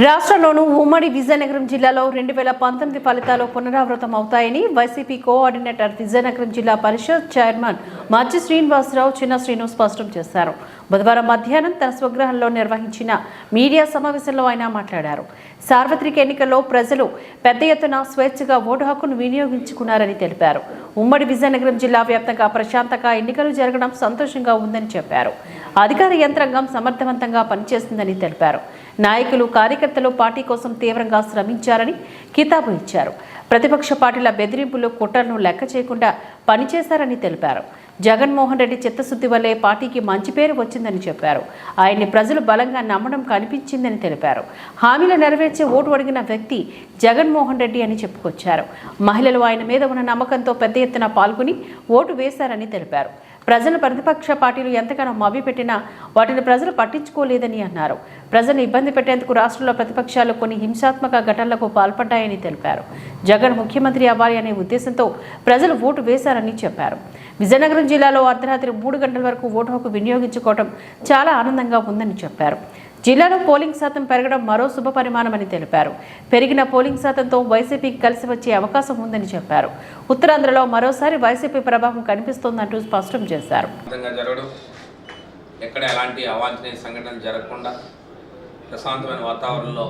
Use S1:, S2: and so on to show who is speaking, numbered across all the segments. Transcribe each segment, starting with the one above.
S1: రాష్ట్రంలోనూ ఉమ్మడి విజయనగరం జిల్లాలో రెండు వేల పంతొమ్మిది ఫలితాలు పునరావృతం అవుతాయని వైసీపీ కోఆర్డినేటర్ విజయనగరం జిల్లా పరిషత్ చైర్మన్ మధ్య శ్రీనివాసరావు చిన్న శ్రీను స్పష్టం చేశారు. బుధవారం మధ్యాహ్నం తన స్వగృహంలో నిర్వహించిన మీడియా సమావేశంలో ఆయన మాట్లాడారు. సార్వత్రిక ఎన్నికల్లో ప్రజలు పెద్ద ఎత్తున స్వేచ్ఛగా ఓటు హక్కును వినియోగించుకున్నారని తెలిపారు. ఉమ్మడి విజయనగరం జిల్లా వ్యాప్తంగా ప్రశాంతంగా ఎన్నికలు జరగడం సంతోషంగా ఉందని చెప్పారు. అధికార యంత్రాంగం సమర్థవంతంగా పనిచేస్తుందని తెలిపారు. నాయకులు కార్యకర్తలు పార్టీ కోసం తీవ్రంగా శ్రమించారని కితాబు ఇచ్చారు. ప్రతిపక్ష పార్టీల బెదిరింపులు కుట్రను లెక్క చేయకుండా పనిచేశారని తెలిపారు. జగన్మోహన్ రెడ్డి చిత్తశుద్ధి వల్లే పార్టీకి మంచి పేరు వచ్చిందని చెప్పారు. ఆయన్ని ప్రజలు బలంగా నమ్మడం కనిపించిందని తెలిపారు. హామీలు నెరవేర్చే ఓటు అడిగిన వ్యక్తి జగన్మోహన్ రెడ్డి అని చెప్పుకొచ్చారు. మహిళలు ఆయన మీద ఉన్న నమ్మకంతో పెద్ద ఎత్తున పాల్గొని ఓటు వేశారని తెలిపారు. ప్రజలు ప్రతిపక్ష పార్టీలు ఎంతగానో మభ్యపెట్టినా వాటిని ప్రజలు పట్టించుకోలేదని అన్నారు. ప్రజలను ఇబ్బంది పెట్టేందుకు రాష్ట్రంలో ప్రతిపక్షాలు కొన్ని హింసాత్మక ఘటనలకు పాల్పడ్డాయని తెలిపారు. జగన్ ముఖ్యమంత్రి అవ్వాలి అనే ఉద్దేశంతో ప్రజలు ఓటు వేశారని చెప్పారు. విజయనగరం జిల్లాలో అర్ధరాత్రి మూడు గంటల వరకు ఓటు హక్కు వినియోగించుకోవడం చాలా ఆనందంగా ఉందని చెప్పారు. జిల్లాలో పోలింగ్ శాతం పెరగడం మరో శుభ పరిమాణమని తెలిపారు. పెరిగిన పోలింగ్ శాతంతో వైసీపీకి కలిసి వచ్చే అవకాశం ఉందని చెప్పారు. ఉత్తరాంధ్రలో మరోసారి వైసీపీ ప్రభావం కనిపిస్తోందంటూ స్పష్టం చేశారు.
S2: జరగడం ఎక్కడ ఎలాంటి అవాంఛనీయ సంఘటనలు జరగకుండా ప్రశాంతమైన వాతావరణంలో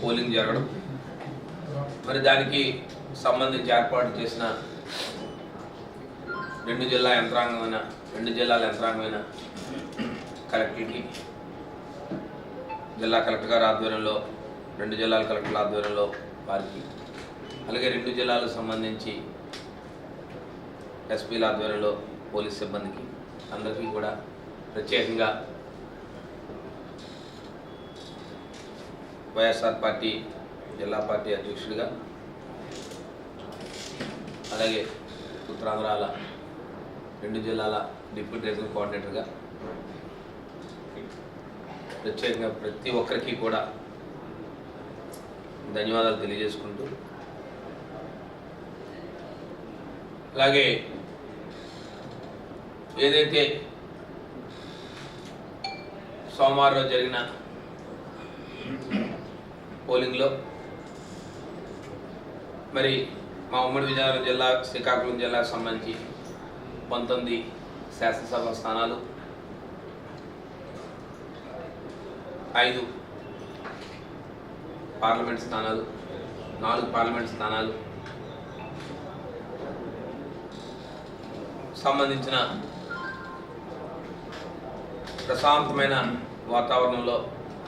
S2: పోలింగ్ జరగడం మరి దానికి సంబంధించి ఏర్పాటు చేసిన రెండు జిల్లా యంత్రాంగమైన రెండు జిల్లాల యంత్రాంగమైన కలెక్టర్కి జిల్లా కలెక్టర్ గారి ఆధ్వర్యంలో రెండు జిల్లాల కలెక్టర్ల ఆధ్వర్యంలో వారికి అలాగే రెండు జిల్లాలకు సంబంధించి ఎస్పీల ఆధ్వర్యంలో పోలీస్ సిబ్బందికి అందరికీ కూడా ప్రత్యేకంగా వైఎస్ఆర్ పార్టీ జిల్లా పార్టీ అధ్యక్షుడిగా అలాగే ఉత్తరాంధ్రాల రెండు జిల్లాల డిప్యూటీ రీజనల్ కోఆర్డినేటర్గా ప్రత్యేకంగా ప్రతి ఒక్కరికి కూడా ధన్యవాదాలు తెలియజేసుకుంటూ. అలాగే ఏదైతే సోమవారం రోజు జరిగిన పోలింగ్లో మరి మా ఉమ్మడి విజయనగరం జిల్లా శ్రీకాకుళం జిల్లాకు సంబంధించి పంతొమ్మిది శాసనసభ స్థానాలు ఐదు పార్లమెంట్ స్థానాలు నాలుగు పార్లమెంట్ స్థానాలు. సంబంధించిన ప్రశాంతమైన వాతావరణంలో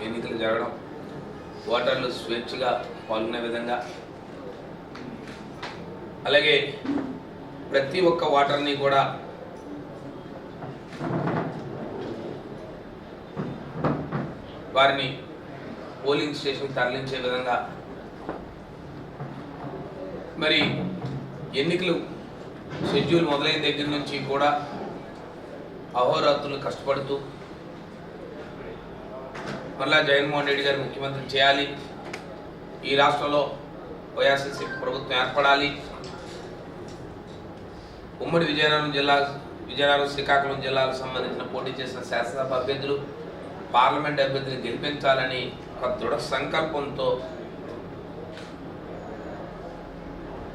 S2: ఎన్నికలు జరగడం ఓటర్లు స్వేచ్ఛగా పాల్గొనే విధంగా. అలాగే ప్రతి ఒక్క ఓటర్ని కూడా వారిని పోలింగ్ స్టేషన్ తరలించే విధంగా. మరి ఎన్నికలు షెడ్యూల్ మొదలైన దగ్గర నుంచి కూడా అహోరాత్రులు కష్టపడుతూ మళ్ళా జగన్మోహన్ రెడ్డి గారు ముఖ్యమంత్రి చేయాలి. ఈ రాష్ట్రంలో వైఎస్ఆర్సీపీ ప్రభుత్వం ఏర్పడాలి. ఉమ్మడి విజయనగరం జిల్లా విజయనగరం శ్రీకాకుళం జిల్లాకు సంబంధించిన పోటీ చేసిన శాసనసభ అభ్యర్థులు పార్లమెంట్ అభ్యర్థిని గెలిపించాలని ఒక దృఢ సంకల్పంతో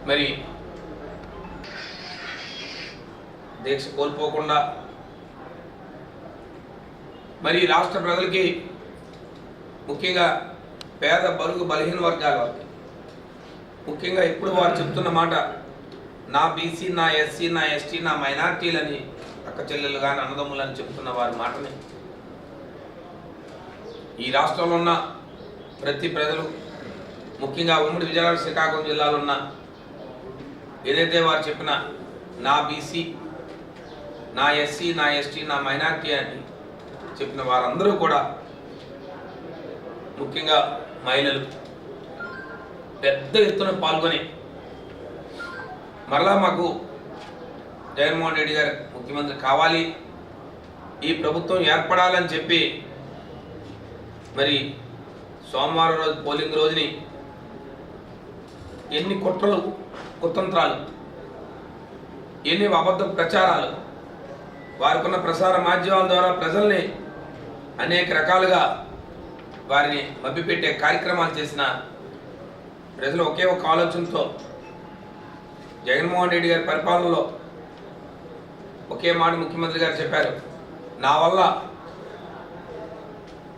S2: మరి దీక్ష కోల్పోకుండా మరి రాష్ట్ర ప్రజలకి ముఖ్యంగా పేద బలుగు బలహీన వర్గాల వారికి ముఖ్యంగా ఇప్పుడు వారు చెప్తున్న మాట నా బీసీ నా ఎస్సీ నా ఎస్టీ నా మైనార్టీలని అక్క చెల్లెలు కానీ అన్నదమ్ములని చెప్తున్న వారి మాటని ఈ రాష్ట్రంలో ఉన్న ప్రతి ప్రజలు ముఖ్యంగా ఉమ్మడి విజయనగరం శ్రీకాకుళం జిల్లాలో ఉన్న ఏదైతే వారు చెప్పిన నా బీసీ నా ఎస్సీ నా ఎస్టీ నా మైనార్టీ అని చెప్పిన వారందరూ కూడా ముఖ్యంగా మహిళలు పెద్ద ఎత్తున పాల్గొని మరలా మాకు జగన్మోహన్ రెడ్డి గారు ముఖ్యమంత్రి కావాలి. ఈ ప్రభుత్వం ఏర్పడాలని చెప్పి మరి సోమవారం రోజు పోలింగ్ రోజుని ఎన్ని కుట్రలు కుతంత్రాలు ఎన్ని అబద్ధ ప్రచారాలు వారికి ఉన్న ప్రసార మాధ్యమాల ద్వారా ప్రజల్ని అనేక రకాలుగా వారిని మభ్యపెట్టే కార్యక్రమాలు చేసిన ప్రజలు ఒకే ఒక ఆలోచనతో జగన్మోహన్ రెడ్డి గారి పరిపాలనలో ఒకే మాట ముఖ్యమంత్రి గారు చెప్పారు. నా వల్ల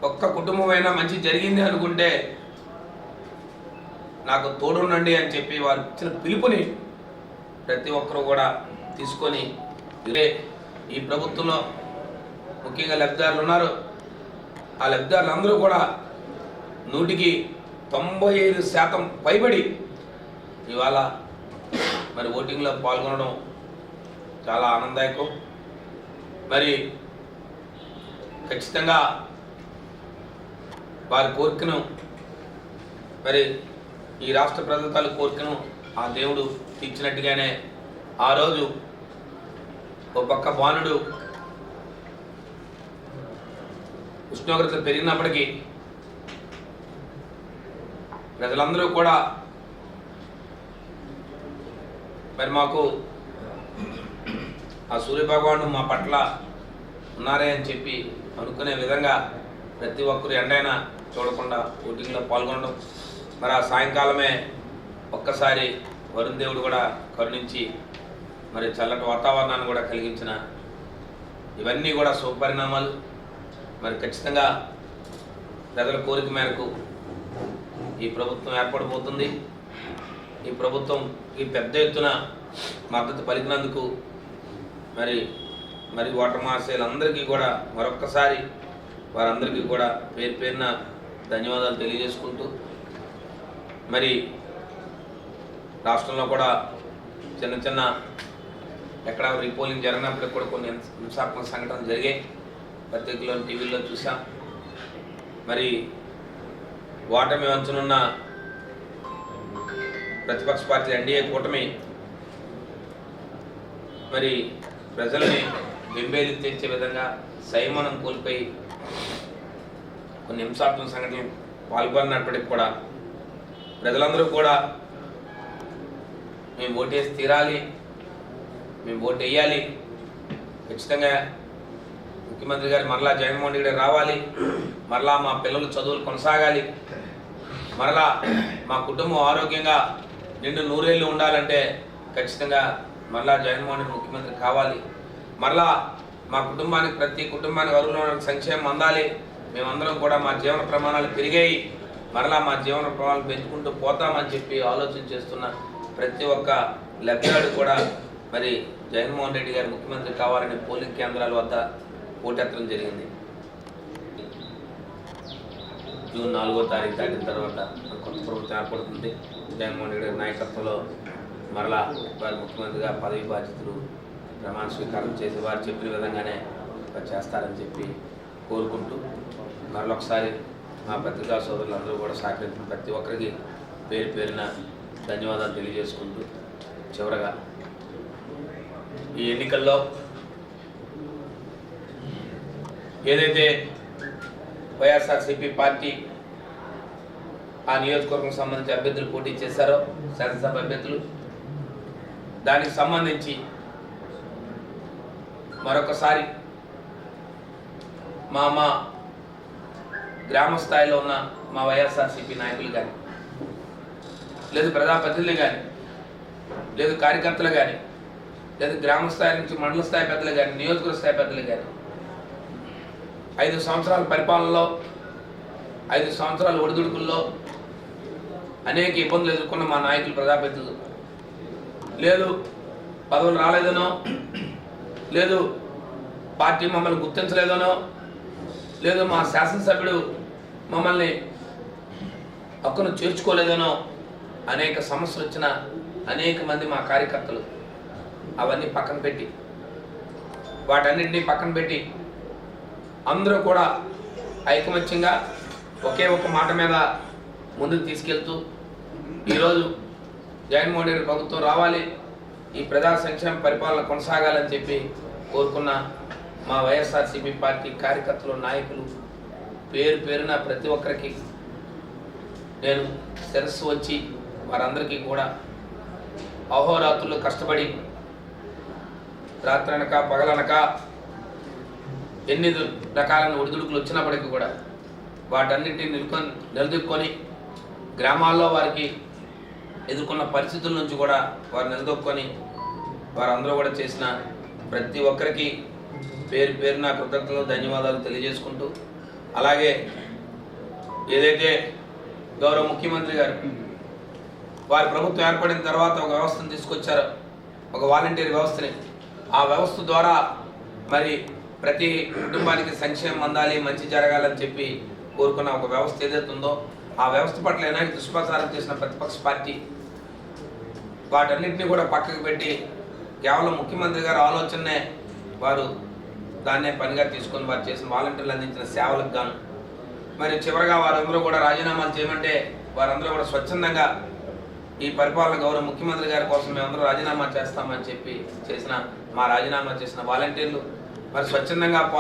S2: ఒక్క కుటుంబమైనా మంచి జరిగింది అనుకుంటే నాకు తోడుండండి అని చెప్పి వారు ఇచ్చిన పిలుపుని ప్రతి ఒక్కరూ కూడా తీసుకొని ఇదే ఈ ప్రభుత్వంలో ముఖ్యంగా లబ్ధిదారులు ఉన్నారు. ఆ లబ్ధిదారులు అందరూ కూడా నూటికి తొంభై ఐదు శాతం పైబడి ఇవాళ మరి ఓటింగ్లో పాల్గొనడం చాలా ఆనందదాయకం. మరి ఖచ్చితంగా వారి కోరికను. మరి ఈ రాష్ట్ర ప్రజల కోరికను ఆ దేవుడు తీర్చినట్టుగానే ఆ రోజు ఒక పక్క బాణుడు ఉష్ణోగ్రత పెరిగినప్పటికీ ప్రజలందరూ కూడా మరి మాకు ఆ సూర్యభగవానుడు మా పట్ల ఉన్నారే అని చెప్పి అనుకునే విధంగా ప్రతి ఒక్కరు ఎండైనా చూడకుండా ఓటింగ్లో పాల్గొనడం. మరి ఆ సాయంకాలమే ఒక్కసారి వరుణ్ దేవుడు కూడా కరుణించి మరి చల్లటి వాతావరణాన్ని కూడా కలిగించిన ఇవన్నీ కూడా సుపరిణామాలు. మరి ఖచ్చితంగా ప్రజల కోరిక మేరకు ఈ ప్రభుత్వం ఏర్పడబోతుంది. ఈ ప్రభుత్వం ఈ పెద్ద ఎత్తున మద్దతు పలికినందుకు మరి మరి ఓటర్ మహాశయులందరికీ కూడా మరొక్కసారి వారందరికీ కూడా పేరు పేరున ధన్యవాదాలు తెలియజేసుకుంటూ మరి రాష్ట్రంలో కూడా చిన్న చిన్న ఎక్కడ రీపోలింగ్ జరిగినప్పటికి కూడా కొన్ని హింసాత్మక సంఘటనలు జరిగాయి. పత్రికలో టీవీలో చూసాం మరి ఓటమి వంచనున్న ప్రతిపక్ష పార్టీ ఎన్డీఏ కూటమి మరి ప్రజలని బింబేది తెచ్చే విధంగా సైమనం కోల్పోయి కొన్ని హింసాత్మక సంఘటనలు పాల్గొన్నప్పటికి కూడా ప్రజలందరూ కూడా మేము ఓటేసి తీరాలి మేము ఓటు వేయాలి. ఖచ్చితంగా ముఖ్యమంత్రి గారు మరలా జగన్మోహన్ రెడ్డి గారు రావాలి. మరలా మా పిల్లలు చదువులు కొనసాగాలి. మరలా మా కుటుంబం ఆరోగ్యంగా నిండు నూరేళ్ళు ఉండాలంటే ఖచ్చితంగా మరలా జగన్మోహన్ రెడ్డి ముఖ్యమంత్రి కావాలి. మరలా మా కుటుంబానికి ప్రతి కుటుంబానికి అరువులో సంక్షేమం అందాలి. మేమందరం కూడా మా జీవన ప్రమాణాలు పెరిగాయి. మరలా మా జీవన ప్రమాణాలు పెంచుకుంటూ పోతామని చెప్పి ఆలోచన చేస్తున్న ప్రతి ఒక్క లబ్ధిదారుడు కూడా మరి జగన్మోహన్ రెడ్డి గారు ముఖ్యమంత్రి కావాలని పోలింగ్ కేంద్రాల వద్ద పోటెత్తడం జరిగింది. జూన్ నాలుగో తారీఖు దాటిన తర్వాత కొత్త ప్రభుత్వం ఏర్పడుతుంది. జగన్మోహన్ రెడ్డి గారి నాయకత్వంలో మరలా వారి ముఖ్యమంత్రిగా పదవి బాధ్యతలు ప్రమాణ స్వీకారం చేసి వారు చెప్పిన విధంగానే చేస్తారని చెప్పి కోరుకుంటున్నాను మరొకసారి మా పత్రికా సోదరులందరూ కూడా సహకరించిన ప్రతి ఒక్కరికి పేరు పేరున ధన్యవాదాలు తెలియజేసుకుంటూ చివరగా ఈ ఎన్నికల్లో ఏదైతే వైఎస్ఆర్సీపీ పార్టీ ఆ నియోజకవర్గం సంబంధించి అభ్యర్థులు పోటీ చేశారో శాసనసభ అభ్యర్థులు దానికి సంబంధించి మరొకసారి మా మా గ్రామ స్థాయిలో ఉన్న మా వైఎస్ఆర్సీపీ నాయకులు కానీ లేదు ప్రజాప్రతినిధులు కానీ లేదు కార్యకర్తలు కానీ లేదు గ్రామ స్థాయి నుంచి మండల స్థాయి పెద్దలు కానీ నియోజకవర్గ స్థాయి పెద్దలు కానీ ఐదు సంవత్సరాల పరిపాలనలో ఐదు సంవత్సరాల ఒడిదుడుకుల్లో అనేక ఇబ్బందులు ఎదుర్కొన్న మా నాయకులు ప్రజాప్రతినిధులు. లేదు పదవులు రాలేదనో లేదు పార్టీ మమ్మల్ని గుర్తించలేదనో లేదు మా శాసనసభ్యుడు మమ్మల్ని హక్కును చేర్చుకోలేదనో అనేక సమస్యలు వచ్చిన అనేక మంది మా కార్యకర్తలు అవన్నీ పక్కన పెట్టి వాటన్నింటినీ పక్కన పెట్టి అందరూ కూడా ఐకమత్యంగా ఒకే ఒక మాట మీద ముందుకు తీసుకెళ్తూ ఈరోజు జగన్మోహన్ రెడ్డి ప్రభుత్వం రావాలి ఈ ప్రజా సంక్షేమ పరిపాలన కొనసాగాలని చెప్పి కోరుకున్న మా వైఎస్ఆర్సీపీ పార్టీ కార్యకర్తలు నాయకులు పేరు పేరున ప్రతి ఒక్కరికి నేను శిరస్సు వచ్చి వారందరికీ కూడా అహోరాత్రులు కష్టపడి రాత్రనక పగలనక ఎన్ని రకాలైన ఒడిదుడుకులు వచ్చినప్పటికీ కూడా వాటన్నిటిని నిలుకొని నిలదొక్కొని గ్రామాల్లో వారికి ఎదుర్కొన్న పరిస్థితుల నుంచి కూడా వారు నిలదొక్కొని వారందరూ కూడా చేసిన ప్రతి ఒక్కరికి పేరు పేరు నా కృతజ్ఞతలు ధన్యవాదాలు తెలియజేసుకుంటూ అలాగే ఏదైతే గౌరవ ముఖ్యమంత్రి గారు వారి ప్రభుత్వం ఏర్పడిన తర్వాత ఒక వ్యవస్థను తీసుకొచ్చారు ఒక వాలంటీర్ వ్యవస్థని. ఆ వ్యవస్థ ద్వారా మరి ప్రతి కుటుంబానికి సంక్షేమం అందాలి మంచి జరగాలని చెప్పి కోరుకున్న ఒక వ్యవస్థ ఏదైతే ఉందో ఆ వ్యవస్థ పట్ల ఎలాంటి దుష్ప్రచారం చేసిన ప్రతిపక్ష పార్టీ వాటన్నిటిని కూడా పక్కకు పెట్టి కేవలం ముఖ్యమంత్రి గారి ఆలోచనే వారు దాన్నే పనిగా తీసుకొని వారు చేసిన వాలంటీర్లు అందించిన సేవలకు గాను. మరి చివరగా వారందరూ కూడా రాజీనామాలు చేయమంటే వారందరూ కూడా స్వచ్ఛందంగా ఈ పరిపాలన గౌరవ ముఖ్యమంత్రి గారి కోసం మేమందరూ రాజీనామా చేస్తామని చెప్పి చేసిన మా రాజీనామా చేసిన వాలంటీర్లు మరి స్వచ్ఛందంగా